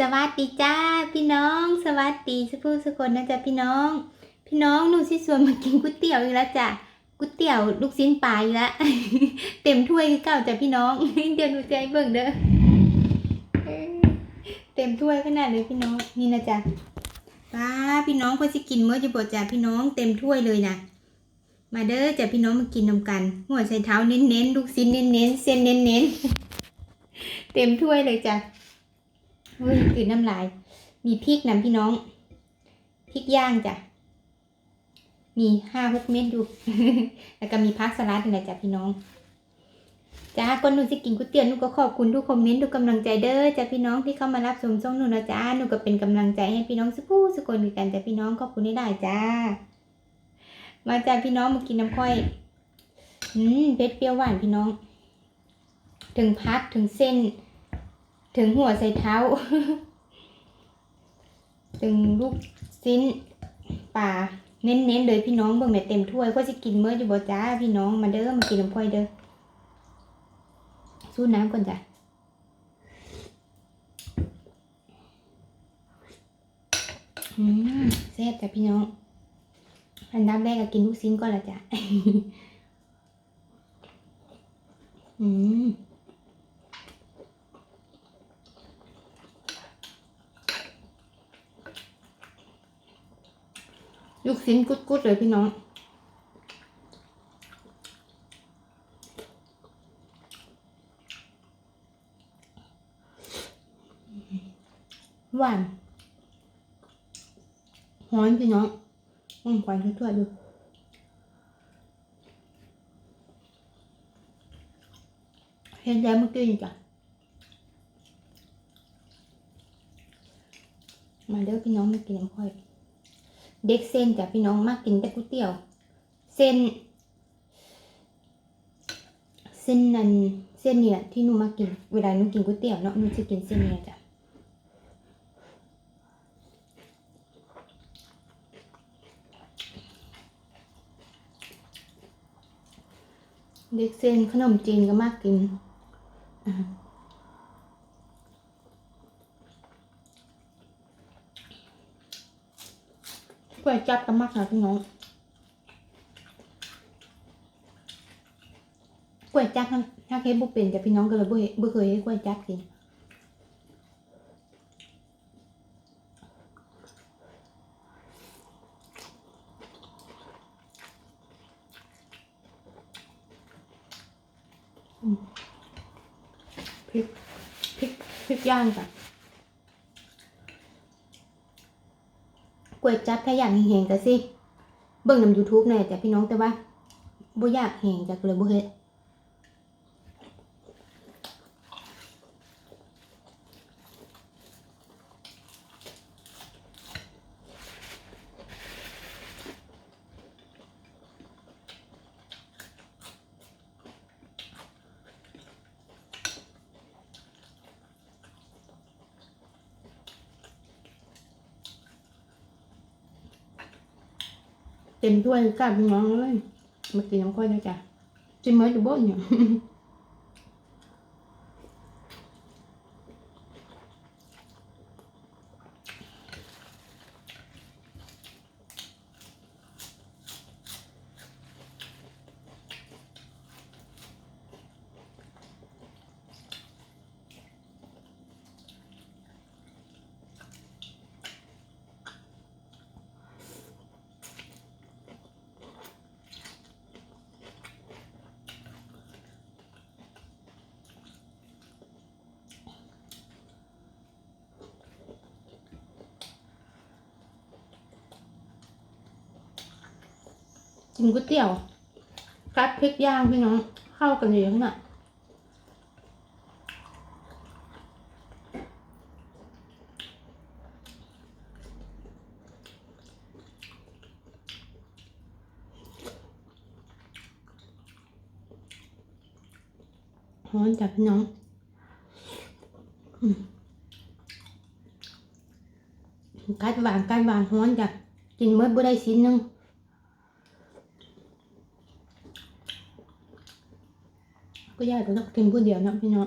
สวัสดีจ้าพี่น้อง สวัสดีสุภูสุคนนะจ๊ะพี่น้อง พี่น้องหนูสิสวนมากินก๋วยเตี๋ยวอีกแล้วจ้ะก๋วยเตี๋ยวลูกชิ้นปลาอีกแล้วเต็มถ้วยคือเก่าจ้ะพี่น้องเดี๋ยวหนูใจเบิ่งเด้อเต็มถ้วยขนาดเลยพี่น้องนี่นะจ๊ะป้าพี่น้องก็สิกินเมื่อจะบอกจ้ะพี่น้องเต็มถ้วยเลยนะมาเด้อจ้ะพี่น้องมากินนำกันหัวใส่เท้าเน้นๆลูกชิ้นเน้นๆเส้นเน้นๆเต็มถ้วยเลยจ้ะ เฮ้ยกลืนน้ำลาย มีพริกนะพี่น้อง พริกย่างจ้ะ มีห้าหกเม็ดอยู่ แล้วก็มีพักสลัดนะจ้ะพี่น้อง จ้าคนหนูสิกินก๋วยเตี๋ยวหนูก็ขอบคุณทุกคอมเมนต์ทุกกำลังใจเด้อจ้ะพี่น้องที่เข้ามารับชมช่องหนูนะจ้าหนูก็เป็นกำลังใจให้พี่น้องสักผู้สักคนกันจ้ะพี่น้องขอบคุณได้ได้จ้า มาจ้ะพี่น้องมากินน้ำค่อย อืมเผ็ดเปรี้ยวหวานพี่น้อง ถึงพักถึงเส้น ถึงหัวใส่เท้า ถึงลูกชิ้นป่าเน้นๆเลยพี่น้องเบิ่งแม่เต็มถ้วยก็จะกินเมื่ออยู่บ่จ้าพี่น้องมาเด้อมากินน้ำพลอยเด้อสู้น้ำก่อนจ้ะอืมแซ่บจ้ะพี่น้องอันดับแรกก็กินลูกชิ้นก่อนละจ้ะอืม ลูกชิ้นกุดๆเลยพี่น้อง หวานหอนพี่น้องอืมควันทั่วๆดูเห็นแล้วเมื่อกี้นี่จ้ะมาเด้อพี่น้องมากินน้ำค่อย เด็กเส้นจ้ะพี่น้องมากกินแต่ก๋วยเตี๋ยว เส้น เส้นนั้นเส้นนี่แหละที่หนูมากิน เวลาหนูกินก๋วยเตี๋ยวเนาะหนูจะกินเส้นนี้จ้ะเด็กเส้นขนมจีนก็มากกินอ่า ก๋วยจับก็มากนะพี่น้องก๋วยจับถ้าเคสบุเป็นแต่พี่น้องก็เลยบ่เห็นบ่เคยให้ก๋วยจับกินพริกพริกพริกย่างจ้ะก๋ วยจับถ้าอยากแหงๆก็สิ เบิ่งนำ YouTube หน่ยจ้ะพี่น้องแต่ว่าบ่อยากแหงจ้ะก็เลยบ่เฮ็ด เต็มถ้วยกาบน้องเลยมากินน้ำข้อยนะจ๊ะจิ้มเมื่ออยู่บ่เนี่ กินก๋วยเตี๋ยวกัดพริกย่างพี่น้องเข้ากันเลยข้างหน้าฮ้อนจับพี่น้องกัดหวานกัดหวานฮ้อนจ้ะกินเมื่อบ่ได้ชิ้นนึง ก็ยากก็ต้องกินผู้เดียวนะพี่น้อง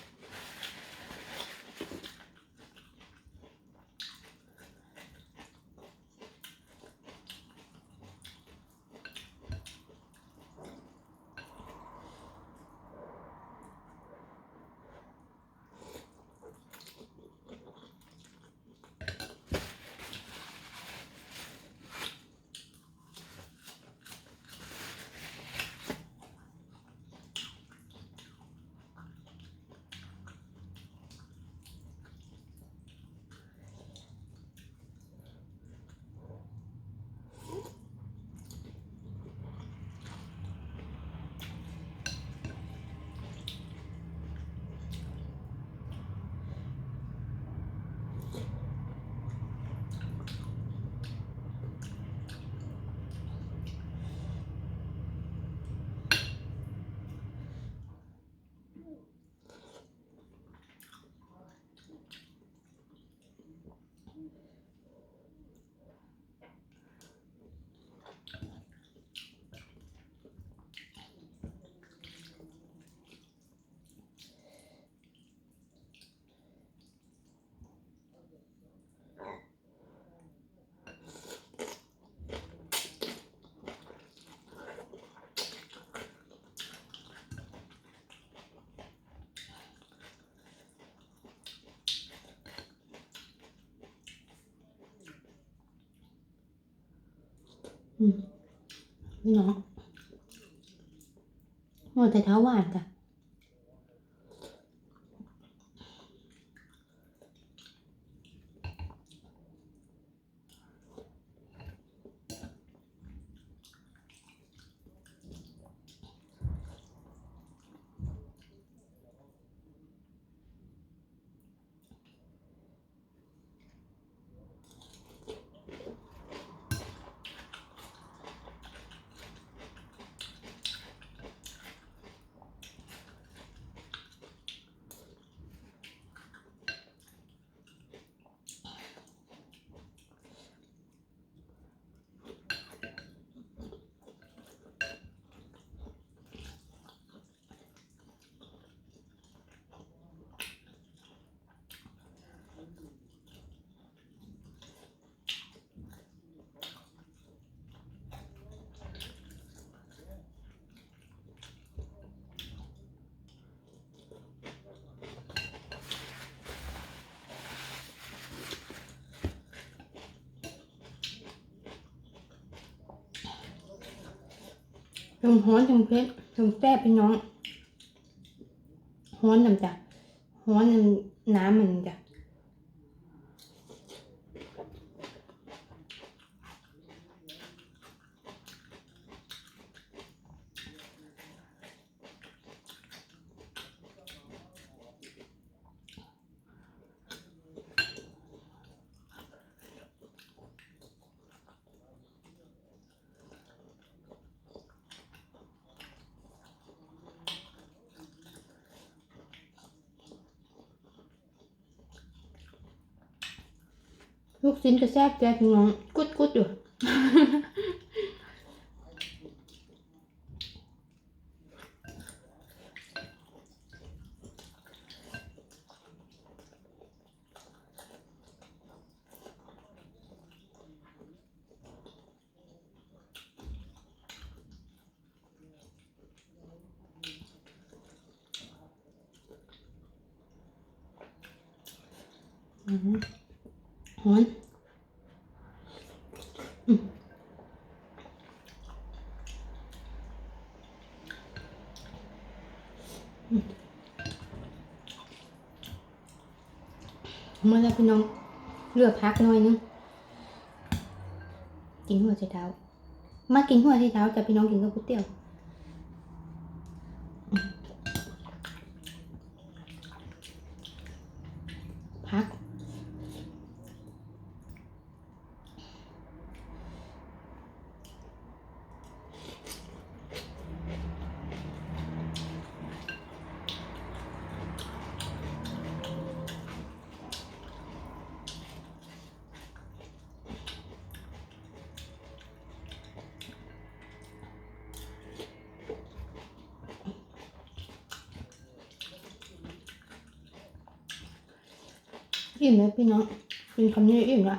อืมพี่น้องโอ้แต่เท้าหวานจ้ะ จงฮ้อนจงเพชรจงแซ่บพี่น้องฮ้อนน้ำจ้ะฮ้อนน้ำมันจ้ะ ลูกชิ้นจะแซ่บแจ๊พี่น้องกุดกุดอยู่อืม ฮ้อนมาแล้วพี่น้องเลือกพักหน่อยนึงกินหัวไชเท้ามากินหัวไชเท้าแต่พี่น้องกินกับก๋วยเตี๋ยวอืมพัก อ อิ่มแล้วพี่น้องกินคำนี้อิ่มละ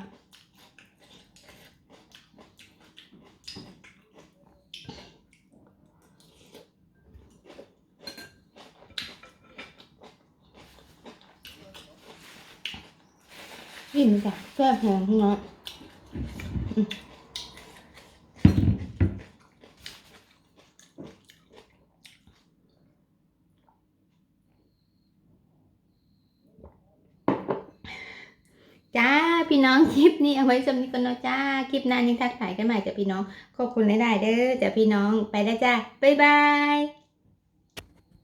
อิ่มจ้ะแซ่บแหงพี่น้องอืมจ้า พี่น้องคลิปนี้เอาไว้สำนี้ก่อนเนาะจ้า คลิปหน้านี้ทักทายกันใหม่จ้ะพี่น้อง ขอบคุณหลายๆเด้อจ้ะพี่น้องไปแล้วจ้าบ๊ายบาย